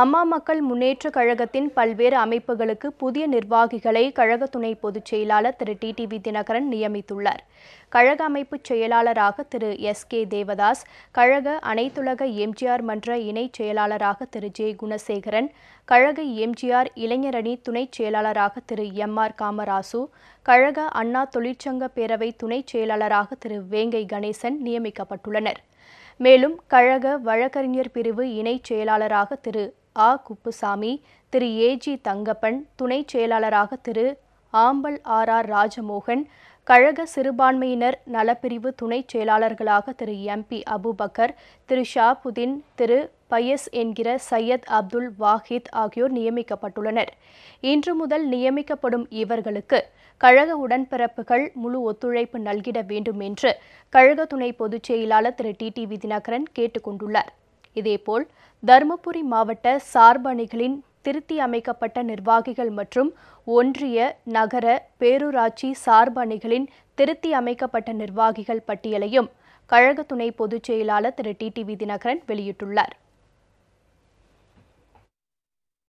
அம்மா மக்கள் முன்னேற்ற கழகத்தின் பல்வேறு அமைப்புகளுக்கு புதிய நிர்வாகிகளை கழக துணை பொதுச் செயலாளர் திரு டிடிவி தினகரன் நியமித்துள்ளார். கழக அமைப்பு செயலாளராக திரு எஸ் கே தேவதாஸ் கழக அனைத்துலக எம்ஜிஆர் மன்ற இணைச் செயலாளராக திரு ஜே குணசேகரன் கழக எம்ஜிஆர் இளைஞரணி துணைச் செயலாளராக திரு எம் ஆர் காமராசு கழக அண்ணா தொழிற்சங்க பேரவை துணைச் செயலாளராக திரு வேங்கை கணேசன் நியமிக்கப்பட்டுள்ளனர். மேலும் கழக வழக்கறிஞர் பிரிவு இணைச் செயலாளராக திரு ஆ. குப்புசாமி திரு. ஏஜி தங்கப்பன் துணைச் செயலாளராக திரு. ஆம்பல் ஆர். ஆர். ராஜமோகன் கழக சிறுபான்மையினர் நலப்பிரிவு துணைச் செயலாளர்களாக திரு. எம்பி அபுபக்கர் திரு. ஷாபுதீன் திரு. பயஸ் என்கிற சையத் அப்துல் வாஹித் ஆகியோர் நியமிக்கப்பட்டுள்ளனர். இன்று முதல் நியமிக்கப்படும் இவர்களுக்கு கழக உடன்பிறப்புகள் முழு ஒத்துழைப்பு நல்கிட வேண்டும் என்று கழக துணை பொதுச் செயலாளர் திரு. டிடிவி தினகரன் கேட்டுக்கொண்டுள்ளார். இதேபோல் தருமபுரி மாவட்ட சார்பு அணிகளின் திருத்தி அமைக்கப்பட்ட நிர்வாகிகள் மற்றும் ஒன்றிய நகர பேரூராட்சி சார்பு அணிகளின் திருத்தி அமைக்கப்பட்ட நிர்வாகிகள் பட்டியலையும் கழக துணை பொதுச் செயலாளர் திரு. டிடிவி தினகரன் வெளியிட்டுள்ளார்.